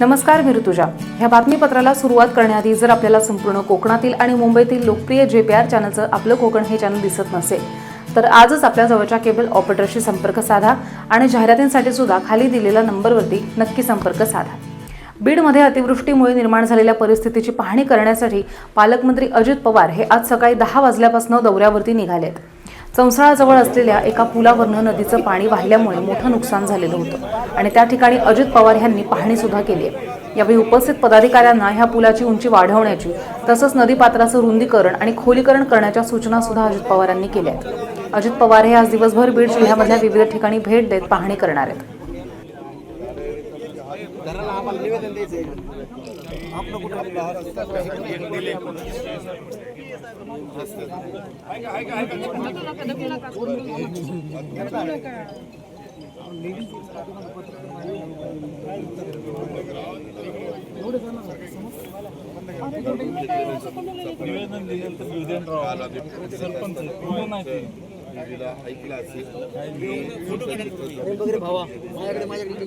नमस्कार मी ऋतुजा. ह्या बातमीपत्राला सुरुवात करण्याआधी जर आपल्याला संपूर्ण कोकणातील आणि मुंबईतील लोकप्रिय जे पी आर चॅनलचं आपलं कोकण हे चॅनल दिसत नसेल तर आजच आपल्या जवळच्या केबल ऑपरेटरशी संपर्क साधा आणि जाहिरातींसाठी सुद्धा खाली दिलेल्या नंबरवरती नक्की संपर्क साधा. बीडमध्ये अतिवृष्टीमुळे निर्माण झालेल्या परिस्थितीची पाहणी करण्यासाठी पालकमंत्री अजित पवार हे आज सकाळी दहा वाजल्यापासून दौऱ्यावरती निघालेत. संसाळाजवळ असलेल्या एका पुलावरनं नदीचं पाणी वाहिल्यामुळे मोठं नुकसान झालेलं होतं. आणि त्या ठिकाणी अजित पवार यांनी पाहणी सुद्धा केली आहे. यावेळी उपस्थित पदाधिकाऱ्यांना ह्या पुलाची उंची वाढवण्याची तसंच नदीपात्राचं रुंदीकरण आणि खोलीकरण करण्याच्या सूचना सुद्धा अजित पवार यांनी केल्या आहेत. अजित पवार हे आज दिवसभर बीड जिल्ह्यामधल्या विविध ठिकाणी भेट देत पाहणी करणार आहेत. घराला आम्हाला निवेदन द्यायचंय. आपलं कुठं निवेदन दिलेलं तर निवेदन राव सरपंच कोणी नाही ते ऐकलं असेल. वगैरे भावा. माझ्याकडे माझ्याकडे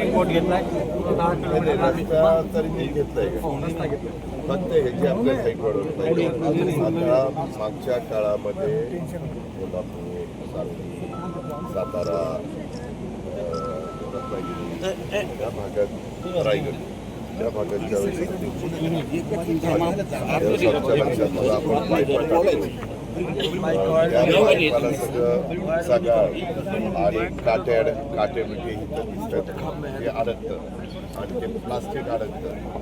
रिपोर्ट घेतलाय? रस्ता तरी मी घेतलाय का? फक्त ह्याची आपल्या आता मागच्या काळामध्ये कोल्हापूर सांगली सातारा या भागात रायगड लक्षात आलं आपण सगळं आणि काट्याड काटे म्हणजे हे अडकतं आणि ते प्लास्टिक अडकतं